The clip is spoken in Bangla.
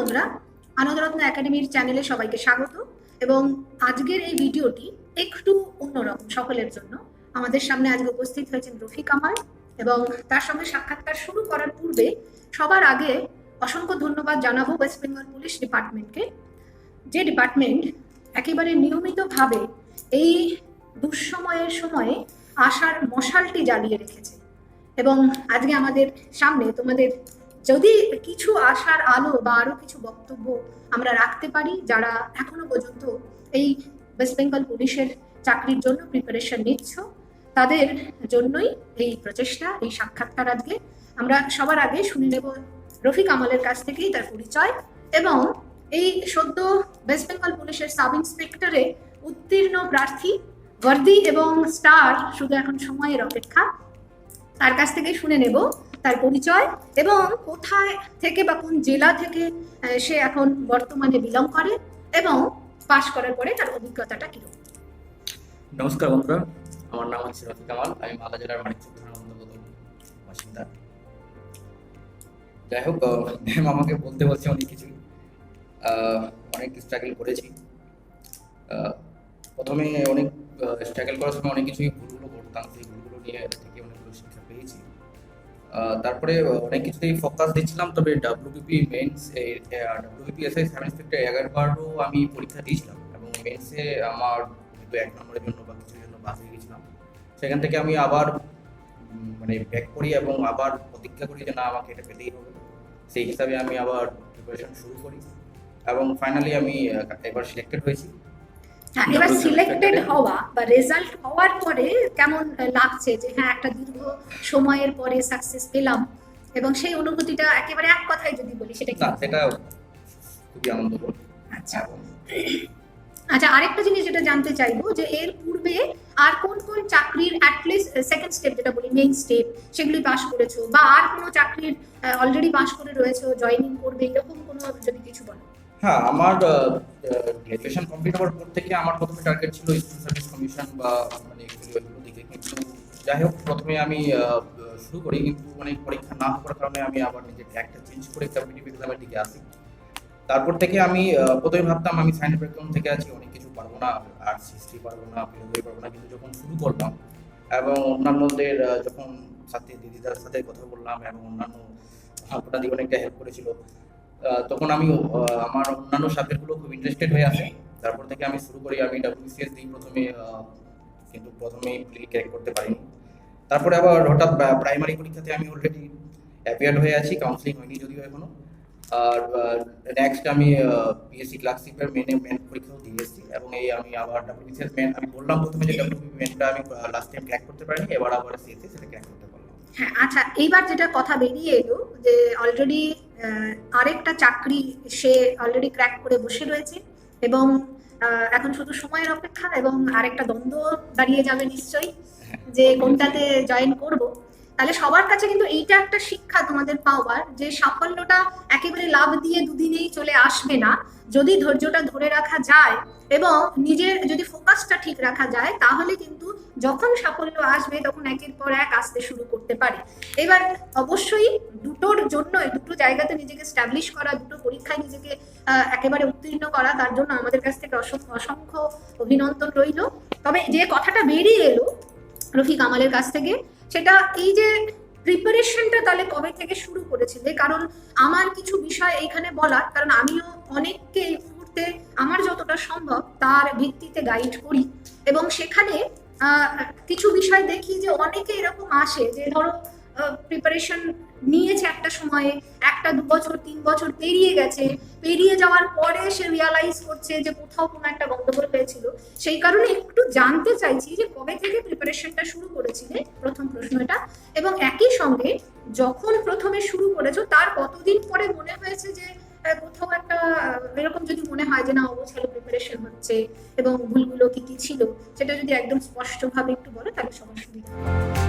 বন্ধুরা, আনন্দরত্ন একাডেমির চ্যানেলে সবাইকে স্বাগত এবং আজকের এই ভিডিওটি একটু অন্যরকম সকলের জন্য। আমাদের সামনে আজকে উপস্থিত হয়েছেন রফিক কামাল এবং তার সঙ্গে সাক্ষাৎকার শুরু করার পূর্বে সবার আগে অসংখ্য ধন্যবাদ জানাব ওয়েস্ট বেঙ্গল পুলিশ ডিপার্টমেন্টকে যে ডিপার্টমেন্ট একেবারে নিয়মিতভাবে এই দুঃসময়ের সময়ে আশার মশালটি জ্বালিয়ে রেখেছে। এবং আজকে আমাদের সামনে তোমাদের যদি কিছু আশার আলো বা আরও কিছু বক্তব্য আমরা রাখতে পারি যারা এখনও পর্যন্ত এই ওয়েস্ট বেঙ্গল পুলিশের চাকরির জন্য প্রিপারেশন নিচ্ছ, তাদের জন্যই এই প্রচেষ্টা, এই সাক্ষাৎকার আজকে। আমরা সবার আগে শুনে নেব রফিক আমলের কাছ থেকেই তার পরিচয় এবং এই সদ্য ওয়েস্ট বেঙ্গল পুলিশের সাব ইন্সপেক্টরে উত্তীর্ণ প্রার্থী বর্দি এবং স্টার শুধু এখন সময়ের অপেক্ষা। তার কাছ থেকে শুনে নেব তার পরিচয় এবং কোথায় থেকে বা কোন জেলা থেকে সে এখন বর্তমানে বিলং করে এবং পাশ করার পরে তার অভিজ্ঞতাটা কীরকম? নমস্কার বন্ধুরা আমার নাম হচ্ছে রফিক কামাল আমি মালদা জেলার মানিকচক থানার বাসিন্দা। যাই হোক ম্যাম আমাকে বলতে বলছে অনেক আহ, অনেক স্ট্রাগল করেছি। প্রথমে অনেক স্ট্রাগল করার সময় অনেক কিছুই ভুলগুলো করতাম সেই ভুলগুলো নিয়ে তারপরে অনেক কিছুতেই ফোকাস দিচ্ছিলাম, তবে ডাব্লিউবিপি মেন্স এই ডাব্লিউবিপি এসআই সাব ইন্সপেক্টর এগারোবারও আমি পরীক্ষা দিয়েছিলাম এবং মেন্সে আমার কিন্তু এক নম্বরের জন্য বা কিছুর জন্য বাস হয়ে গেছিলাম। সেখান থেকে আমি আবার মানে ব্যাক করি এবং আবার প্রতিজ্ঞা করি যে না, আমাকে এটা পেতেই হবে। সেই হিসাবে আমি আবার প্রিপারেশন শুরু করি। এবং ফাইনালি আমি এবার সিলেক্টেড হয়েছি। হ্যাঁ এবার সিলেক্টেড হওয়া বা রেজাল্ট হওয়ার পরে কেমন লাগছে যে হ্যাঁ একটা দীর্ঘ সময়ের পরে সাকসেস পেলাম এবং সেই অনুভূতিটা একেবারে এক কথায় যদি বলি সেটা কি সেটা খুবই আনন্দকর আচ্ছা। আচ্ছা আরেকটা জিনিস যেটা জানতে চাইব যে এর পূর্বে আর কোন কোন চাকরির অ্যাটলিস্ট সেকেন্ড স্টেপ যেটা বলি মেইন স্টেপ সেগুলি পাশ করেছ বা আর কোনো চাকরির অলরেডি পাশ করে রয়েছো জয়েনিং করবে এরকম কোনো যদি কিছু বলো। হ্যাঁ আমার গ্রাজুয়েশন কমপ্লিট হওয়ার পর থেকে আমার প্রথমে টার্গেট ছিল স্কুল সার্ভিস কমিশন বা মানে দিকে। কিন্তু যাই হোক, প্রথমে আমি শুরু করি, কিন্তু অনেক পরীক্ষা না হওয়ার কারণে আমি আবার নিজের ট্র্যাকটা চেঞ্জ করে কম্পিটিটিভ এক্সামের দিকে আসি। তারপর থেকে আমি প্রথমে ভাবতাম আমি সায়েন্স ব্যাকগ্রাউন্ড থেকে আছি, অনেক কিছু পারব না আর্টস হিস্ট্রি পারব না ফিলোসফি পারব না, কিন্তু যখন শুরু করলাম এবং অন্যান্যদের যখন সাথে দিদিদার সাথে কথা বললাম এবং অন্যান্য আপনাদের অনেকটা হেল্প করেছিল তখন আমি আমার অন্যান্য সাবজেক্টগুলো খুব ইন্টারেস্টেড হয়ে আসে। তারপর থেকে আমি শুরু করি আমি ডাব্লিউবিসিএস দিই প্রথমে কিন্তু প্রথমেই ক্র্যাক করতে পারিনি। তারপরে আবার হঠাৎ প্রাইমারি পরীক্ষাতে আমি অলরেডি অ্যাপিয়ার্ড হয়ে আছি কাউন্সিলিং হয়নি যদিও এখনও। আর নেক্সট আমি বিএসসি ক্লার্কশিপের মেনে মেন পরীক্ষাও দিয়ে এসেছি। এবং এই আমি আবার ডাব্লিউবিসিএস মেন আমি বললাম প্রথমে যে ডাব্লিউবি মেনটা আমি লাস্ট টাইম ক্র্যাক করতে পারিনি, এবার আবার সিএসসি সেটা ক্র্যাক করতে হ্যাঁ আচ্ছা এইবার যেটা কথা বেরিয়ে এলো যে অলরেডি আরেকটা চাকরি সে অলরেডি ক্র্যাক করে বসে রয়েছে এবং এখন শুধু সময়ের অপেক্ষা এবং আরেকটা দ্বন্দ্ব দাঁড়িয়ে যাবে নিশ্চয়ই যে কোনটাতে জয়েন করব। তাহলে সবার কাছে কিন্তু এইটা একটা শিক্ষা তোমাদের পাওয়ার যে সাফল্যটা একেবারে লাভ দিয়ে দুদিনেই চলে আসবে না। যদি ধৈর্যটা ধরে রাখা যায় এবং নিজের যদি ফোকাসটা ঠিক রাখা যায়, তাহলে কিন্তু যখন সাফল্য আসবে তখন একের পর এক আসতে শুরু করতে পারে। এবার অবশ্যই দুটোর জন্যই, দুটো জায়গাতে নিজেকে স্ট্যাবলিশ করা, দুটো পরীক্ষায় নিজেকে একেবারে উত্তীর্ণ করা, তার জন্য আমাদের কাছ থেকে অসংখ্য অভিনন্দন রইল। তবে যে কথাটা বেরিয়ে এলো রফিক আমালের কাছ থেকে সেটা এই যে প্রিপারেশনটা তাহলে কবে থেকে শুরু করেছিলে? কারণ আমার কিছু বিষয় এইখানে বলার, কারণ আমিও অনেককে এই মুহূর্তে আমার যতটা সম্ভব তার ভিত্তিতে গাইড করি। এবং সেখানে কিছু বিষয় দেখি যে অনেকে এরকম আসে যে ধরো প্রিপারেশন নিয়েছে একটা সময়ে, একটা দু বছর, তিন বছর পেরিয়ে গেছে। পেরিয়ে যাওয়ার পরে সে রিয়ালাইজ করছে যে কোথাও কোনো একটা গন্ডগোল হয়েছিল। সেই কারণে জানতে চাইছি যে কবে থেকে প্রিপারেশনটা শুরু করেছিলে? প্রথম প্রশ্ন এটা এবং একই সঙ্গে যখন প্রথমে শুরু করেছ, তার কতদিন পরে মনে হয়েছে যে কোথাও একটা এরকম যদি মনে হয় যে না অবসরে প্রিপারেশন হচ্ছে, এবং ভুলগুলো কি কি ছিল? সেটা যদি একদম স্পষ্টভাবে একটু বলো, তাহলে সমস্যা।